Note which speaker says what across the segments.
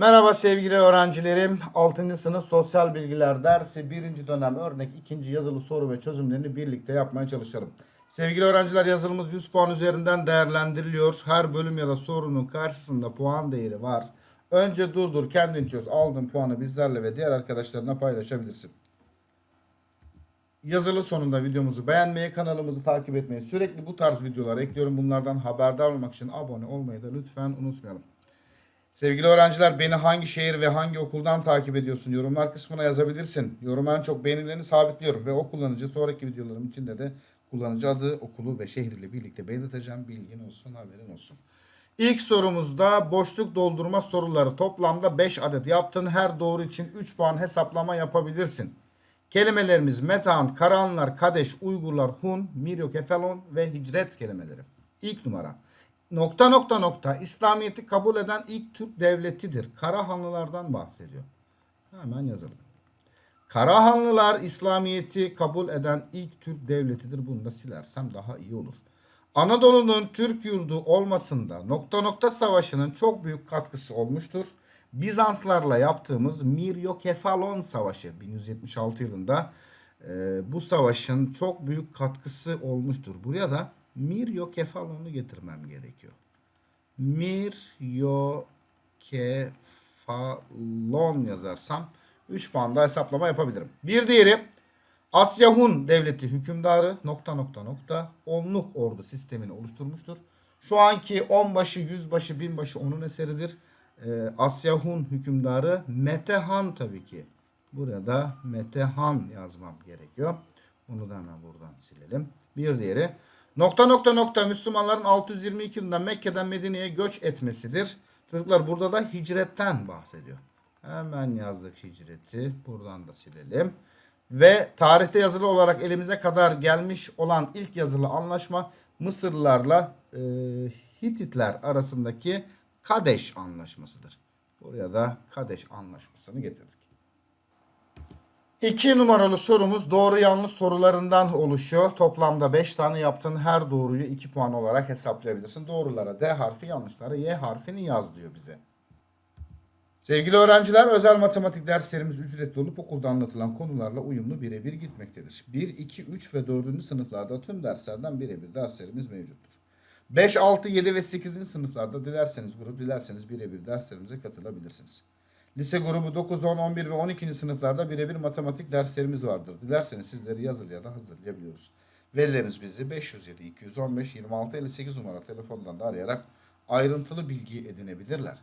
Speaker 1: Merhaba sevgili öğrencilerim. 6. sınıf sosyal bilgiler dersi 1. dönem örnek 2. yazılı soru ve çözümlerini birlikte yapmaya çalışalım. Sevgili öğrenciler yazılımız 100 puan üzerinden değerlendiriliyor. Her bölüm ya da sorunun karşısında puan değeri var. Önce durdur kendin çöz. Aldığın puanı bizlerle ve diğer arkadaşlarına paylaşabilirsin. Yazılı sonunda videomuzu beğenmeyi, kanalımızı takip etmeyi, sürekli bu tarz videolar ekliyorum. Bunlardan haberdar olmak için abone olmayı da lütfen unutmayalım. Sevgili öğrenciler beni hangi şehir ve hangi okuldan takip ediyorsun? Yorumlar kısmına yazabilirsin. Yoruma en çok beğenilerini sabitliyorum ve o kullanıcı sonraki videolarım içinde de kullanıcı adı, okulu ve şehriyle birlikte belirteceğim. Bilgin olsun, haberin olsun. İlk sorumuzda boşluk doldurma soruları toplamda 5 adet yaptın. Her doğru için 3 puan hesaplama yapabilirsin. Kelimelerimiz metan, Karahanlar, Kadeş, Uygurlar, Hun, Miryokefalon ve Hicret kelimeleri. İlk numara. Nokta nokta nokta İslamiyet'i kabul eden ilk Türk devletidir. Karahanlılardan bahsediyor. Hemen yazalım. Karahanlılar İslamiyet'i kabul eden ilk Türk devletidir. Bunu da silersem daha iyi olur. Anadolu'nun Türk yurdu olmasında nokta nokta savaşının çok büyük katkısı olmuştur. Bizanslarla yaptığımız Miryokefalon Savaşı 1176 yılında e, bu savaşın çok büyük katkısı olmuştur. Buraya da Miryokefalon'u getirmem gerekiyor. Miryokefalon yazarsam 3 puanda hesaplama yapabilirim. Bir diğeri Asya Hun devleti hükümdarı nokta nokta nokta onluk ordu sistemini oluşturmuştur. Şu anki onbaşı, yüzbaşı, binbaşı onun eseridir. Ee, Asya hükümdarı Metehan tabii ki. Burada da Metehan yazmam gerekiyor. Bunu da hemen buradan silelim. Bir diğeri nokta nokta nokta Müslümanların 622 yılında Mekke'den Medine'ye göç etmesidir. Çocuklar burada da hicretten bahsediyor. Hemen yazdık hicreti. Buradan da silelim. Ve tarihte yazılı olarak elimize kadar gelmiş olan ilk yazılı anlaşma Mısırlılarla e, Hititler arasındaki Kadeş Anlaşması'dır. Buraya da Kadeş Anlaşması'nı getirdik. İki numaralı sorumuz doğru yanlış sorularından oluşuyor. Toplamda 5 tane yaptın. Her doğruyu 2 puan olarak hesaplayabilirsin. Doğrulara D harfi, yanlışlara Y harfini yaz diyor bize. Sevgili öğrenciler, özel matematik derslerimiz ücretli olup okulda anlatılan konularla uyumlu birebir gitmektedir. 1, 2, 3 ve 4. sınıflarda tüm derslerden birebir derslerimiz mevcuttur. 5, 6, 7 ve 8. sınıflarda dilerseniz grup, dilerseniz birebir derslerimize katılabilirsiniz. Lise grubu 9, 10, 11 ve 12. sınıflarda birebir matematik derslerimiz vardır. Dilerseniz sizleri yazılı ya da hazırlayabiliyoruz. Velileriniz bizi 507 215 26 58 numara telefondan da arayarak ayrıntılı bilgi edinebilirler.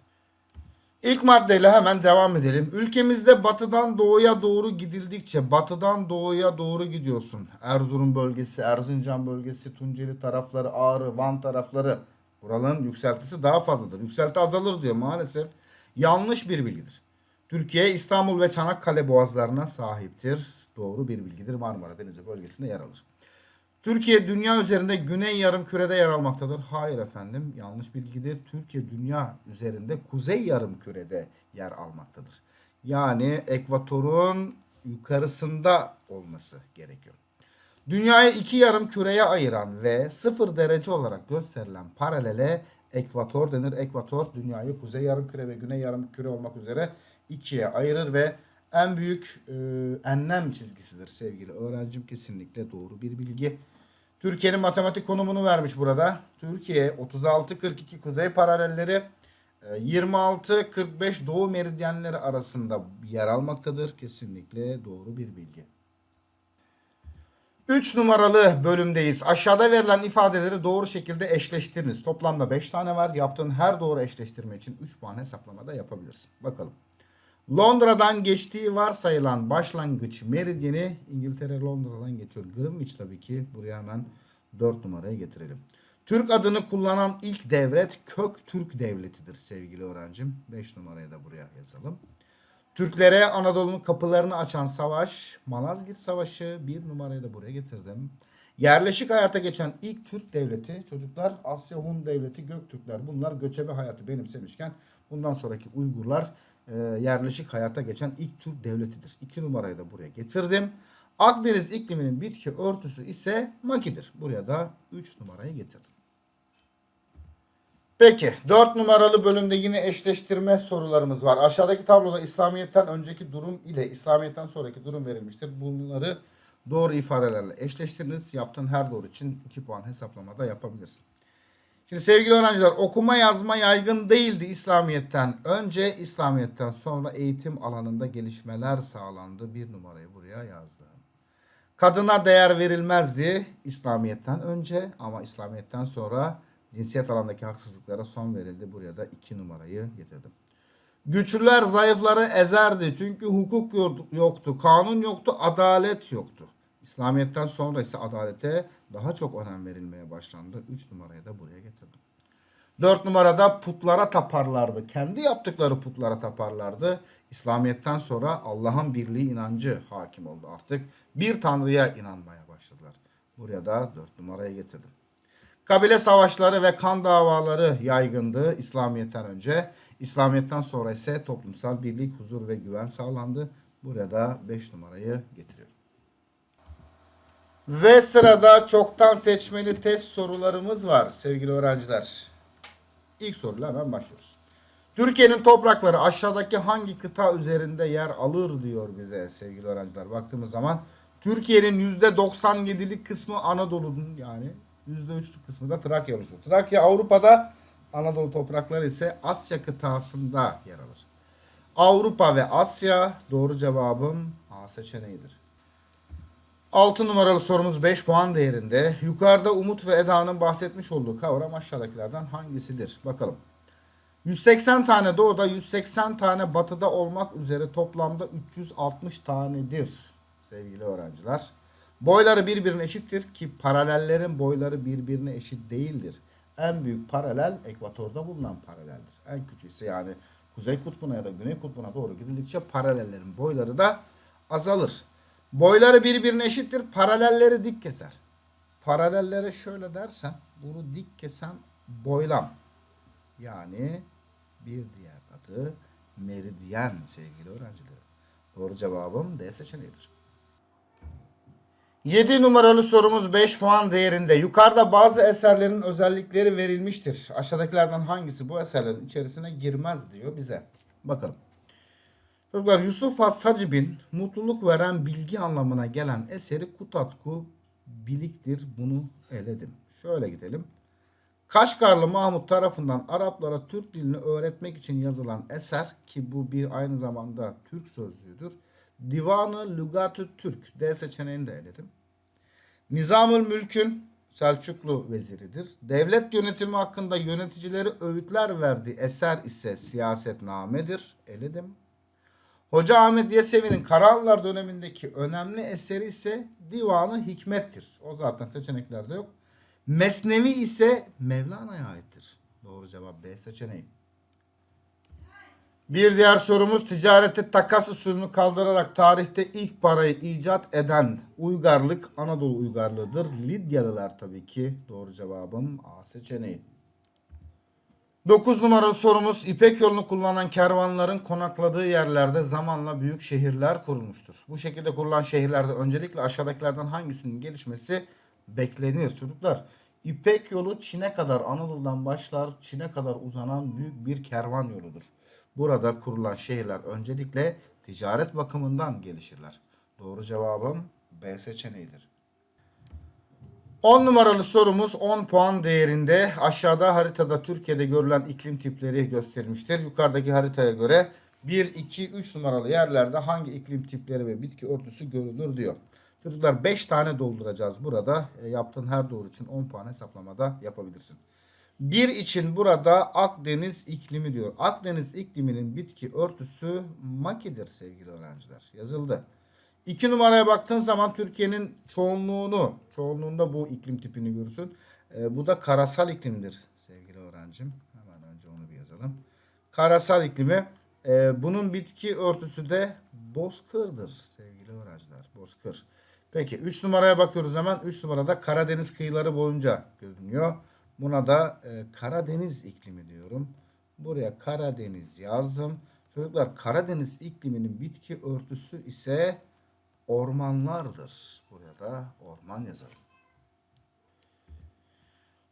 Speaker 1: İlk maddeyle hemen devam edelim. Ülkemizde batıdan doğuya doğru gidildikçe batıdan doğuya doğru gidiyorsun. Erzurum bölgesi, Erzincan bölgesi, Tunceli tarafları, Ağrı, Van tarafları. Buraların yükseltisi daha fazladır. Yükselti azalır diyor maalesef. Yanlış bir bilgidir. Türkiye İstanbul ve Çanakkale boğazlarına sahiptir. Doğru bir bilgidir. Marmara Denizi bölgesinde yer alır. Türkiye dünya üzerinde güney yarım kürede yer almaktadır. Hayır efendim yanlış bilgidir. Türkiye dünya üzerinde kuzey yarım kürede yer almaktadır. Yani ekvatorun yukarısında olması gerekiyor. Dünyayı iki yarım küreye ayıran ve sıfır derece olarak gösterilen paralele ekvator denir. Ekvator dünyayı kuzey yarım küre ve güney yarım küre olmak üzere ikiye ayırır ve en büyük e, enlem çizgisidir sevgili öğrencim. Kesinlikle doğru bir bilgi. Türkiye'nin matematik konumunu vermiş burada. Türkiye 36-42 kuzey paralelleri 26-45 doğu meridyenleri arasında yer almaktadır. Kesinlikle doğru bir bilgi. 3 numaralı bölümdeyiz. Aşağıda verilen ifadeleri doğru şekilde eşleştiriniz. Toplamda 5 tane var. Yaptığın her doğru eşleştirme için 3 puan hesaplamada yapabilirsin. Bakalım. Londra'dan geçtiği varsayılan başlangıç meridyeni İngiltere Londra'dan geçiyor. Greenwich tabii ki. Buraya hemen 4 numaraya getirelim. Türk adını kullanan ilk devlet Kök Türk Devleti'dir sevgili öğrencim. 5 numarayı da buraya yazalım. Türklere Anadolu'nun kapılarını açan savaş Malazgirt Savaşı. Bir numarayı da buraya getirdim. Yerleşik hayata geçen ilk Türk devleti çocuklar Asya Hun devleti Göktürkler. Bunlar göçebe hayatı benimsemişken bundan sonraki Uygurlar e, yerleşik hayata geçen ilk Türk devletidir. İki numarayı da buraya getirdim. Akdeniz ikliminin bitki örtüsü ise makidir. Buraya da 3 numarayı getirdim. Peki 4 numaralı bölümde yine eşleştirme sorularımız var. Aşağıdaki tabloda İslamiyet'ten önceki durum ile İslamiyet'ten sonraki durum verilmiştir. Bunları doğru ifadelerle eşleştiriniz. Yaptığın her doğru için 2 puan hesaplamada yapabilirsin. Şimdi sevgili öğrenciler okuma yazma yaygın değildi İslamiyet'ten önce İslamiyet'ten sonra eğitim alanında gelişmeler sağlandı. Bir numarayı buraya yazdım. Kadına değer verilmezdi İslamiyet'ten önce ama İslamiyet'ten sonra cinsiyet alanındaki haksızlıklara son verildi. Buraya da iki numarayı getirdim. Güçlüler zayıfları ezerdi. Çünkü hukuk yoktu, kanun yoktu, adalet yoktu. İslamiyet'ten sonra ise adalete daha çok önem verilmeye başlandı. 3 numarayı da buraya getirdim. 4 numarada putlara taparlardı. Kendi yaptıkları putlara taparlardı. İslamiyet'ten sonra Allah'ın birliği inancı hakim oldu artık. Bir tanrıya inanmaya başladılar. Buraya da 4 numaraya getirdim. Kabile savaşları ve kan davaları yaygındı İslamiyet'ten önce. İslamiyet'ten sonra ise toplumsal birlik, huzur ve güven sağlandı. Buraya da 5 numarayı getiriyorum. Ve sırada çoktan seçmeli test sorularımız var sevgili öğrenciler. İlk soruyla hemen başlıyoruz. Türkiye'nin toprakları aşağıdaki hangi kıta üzerinde yer alır diyor bize sevgili öğrenciler. Baktığımız zaman Türkiye'nin %97'lik kısmı Anadolu'nun yani %3'lük kısmı da Trakya oluşur. Trakya Avrupa'da Anadolu toprakları ise Asya kıtasında yer alır. Avrupa ve Asya doğru cevabım A seçeneğidir. 6 numaralı sorumuz 5 puan değerinde. Yukarıda Umut ve Eda'nın bahsetmiş olduğu kavram aşağıdakilerden hangisidir? Bakalım. 180 tane doğuda 180 tane batıda olmak üzere toplamda 360 tanedir sevgili öğrenciler. Boyları birbirine eşittir ki paralellerin boyları birbirine eşit değildir. En büyük paralel ekvatorda bulunan paraleldir. En küçüğü ise yani kuzey kutbuna ya da güney kutbuna doğru gidildikçe paralellerin boyları da azalır. Boyları birbirine eşittir. Paralelleri dik keser. Paralellere şöyle dersem bunu dik kesen boylam. Yani bir diğer adı meridyen sevgili öğrencilerim. Doğru cevabım D seçeneğidir. 7 numaralı sorumuz 5 puan değerinde. Yukarıda bazı eserlerin özellikleri verilmiştir. Aşağıdakilerden hangisi bu eserlerin içerisine girmez diyor bize. Bakalım. Çocuklar Yusuf Has Hacib'in mutluluk veren bilgi anlamına gelen eseri Kutatku Bilik'tir. Bunu eledim. Şöyle gidelim. Kaşgarlı Mahmut tarafından Araplara Türk dilini öğretmek için yazılan eser ki bu bir aynı zamanda Türk sözlüğüdür. Divanı Lugatü Türk D seçeneğini de eledim. Nizamül Mülk'ün Selçuklu veziridir. Devlet yönetimi hakkında yöneticileri öğütler verdiği eser ise siyasetnamedir. Eledim. Hoca Ahmet Yesevi'nin Karahanlar dönemindeki önemli eseri ise Divanı Hikmet'tir. O zaten seçeneklerde yok. Mesnevi ise Mevlana'ya aittir. Doğru cevap B seçeneği. Bir diğer sorumuz ticarette takas usulünü kaldırarak tarihte ilk parayı icat eden uygarlık Anadolu uygarlığıdır. Lidyalılar tabii ki. Doğru cevabım A seçeneği. 9 numaralı sorumuz İpek yolunu kullanan kervanların konakladığı yerlerde zamanla büyük şehirler kurulmuştur. Bu şekilde kurulan şehirlerde öncelikle aşağıdakilerden hangisinin gelişmesi beklenir çocuklar? İpek yolu Çin'e kadar Anadolu'dan başlar Çin'e kadar uzanan büyük bir kervan yoludur. Burada kurulan şehirler öncelikle ticaret bakımından gelişirler. Doğru cevabım B seçeneğidir. 10 numaralı sorumuz 10 puan değerinde. Aşağıda haritada Türkiye'de görülen iklim tipleri gösterilmiştir. Yukarıdaki haritaya göre 1, 2, 3 numaralı yerlerde hangi iklim tipleri ve bitki örtüsü görülür diyor. Çocuklar 5 tane dolduracağız burada. E, yaptığın her doğru için 10 puan hesaplamada yapabilirsin. Bir için burada Akdeniz iklimi diyor. Akdeniz ikliminin bitki örtüsü makidir sevgili öğrenciler. Yazıldı. İki numaraya baktığın zaman Türkiye'nin çoğunluğunu, çoğunluğunda bu iklim tipini görürsün. E, bu da karasal iklimdir sevgili öğrencim. Hemen önce onu bir yazalım. Karasal iklimi. E, bunun bitki örtüsü de bozkırdır sevgili öğrenciler. Bozkır. Peki 3 numaraya bakıyoruz hemen. 3 numarada Karadeniz kıyıları boyunca görünüyor. Buna da e, Karadeniz iklimi diyorum. Buraya Karadeniz yazdım. Çocuklar Karadeniz ikliminin bitki örtüsü ise ormanlardır. Buraya da orman yazalım.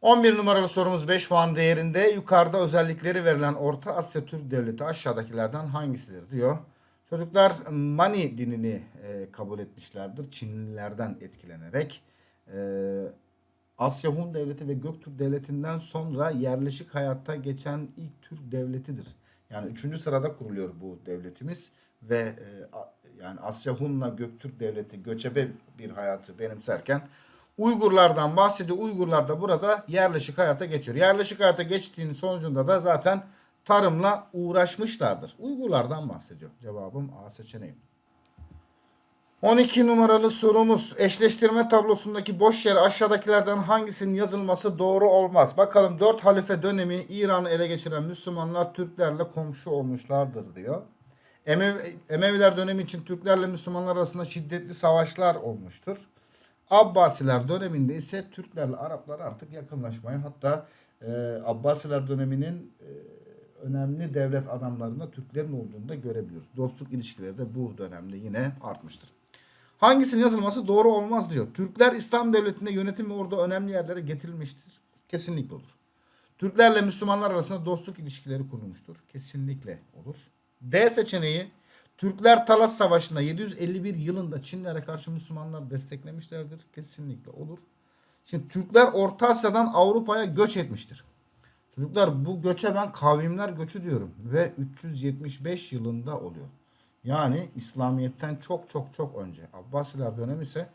Speaker 1: 11 numaralı sorumuz 5 puan değerinde. Yukarıda özellikleri verilen Orta Asya Türk Devleti aşağıdakilerden hangisidir diyor. Çocuklar Mani dinini e, kabul etmişlerdir. Çinlilerden etkilenerek. E, Asya Hun Devleti ve Göktürk Devleti'nden sonra yerleşik hayatta geçen ilk Türk devletidir. Yani 3. sırada kuruluyor bu devletimiz ve e, a- yani Asya Hun'la Göktürk Devleti göçebe bir hayatı benimserken Uygurlardan bahsediyor. Uygurlar da burada yerleşik hayata geçiyor. Yerleşik hayata geçtiğinin sonucunda da zaten tarımla uğraşmışlardır. Uygurlardan bahsediyor. Cevabım A seçeneği. 12 numaralı sorumuz. Eşleştirme tablosundaki boş yer aşağıdakilerden hangisinin yazılması doğru olmaz? Bakalım 4 halife dönemi İran'ı ele geçiren Müslümanlar Türklerle komşu olmuşlardır diyor. Emevi, Emeviler dönemi için Türklerle Müslümanlar arasında şiddetli savaşlar olmuştur. Abbasiler döneminde ise Türklerle Araplar artık yakınlaşmaya hatta e, Abbasiler döneminin e, önemli devlet adamlarında Türklerin olduğunu da görebiliyoruz. Dostluk ilişkileri de bu dönemde yine artmıştır. Hangisinin yazılması doğru olmaz diyor. Türkler İslam devletinde yönetim ve orada önemli yerlere getirilmiştir. Kesinlikle olur. Türklerle Müslümanlar arasında dostluk ilişkileri kurulmuştur. Kesinlikle olur. D seçeneği Türkler Talas Savaşı'nda 751 yılında Çinlere karşı Müslümanlar desteklemişlerdir. Kesinlikle olur. Şimdi Türkler Orta Asya'dan Avrupa'ya göç etmiştir. Çocuklar bu göçe ben kavimler göçü diyorum ve 375 yılında oluyor. Yani İslamiyet'ten çok çok çok önce. Abbasiler dönemi ise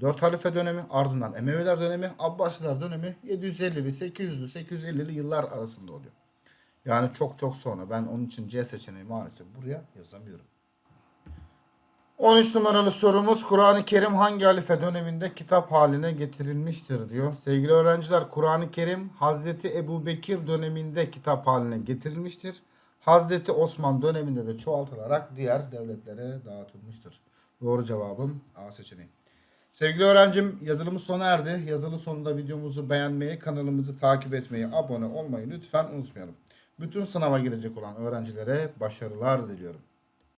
Speaker 1: 4 halife dönemi ardından Emeviler dönemi Abbasiler dönemi 750'li 800'lü 850'li yıllar arasında oluyor. Yani çok çok sonra. Ben onun için C seçeneği maalesef buraya yazamıyorum. 13 numaralı sorumuz Kur'an-ı Kerim hangi halife döneminde kitap haline getirilmiştir diyor. Sevgili öğrenciler Kur'an-ı Kerim Hazreti Ebu Bekir döneminde kitap haline getirilmiştir. Hazreti Osman döneminde de çoğaltılarak diğer devletlere dağıtılmıştır. Doğru cevabım A seçeneği. Sevgili öğrencim yazılımız sona erdi. Yazılı sonunda videomuzu beğenmeyi, kanalımızı takip etmeyi, abone olmayı lütfen unutmayalım. Bütün sınava girecek olan öğrencilere başarılar diliyorum.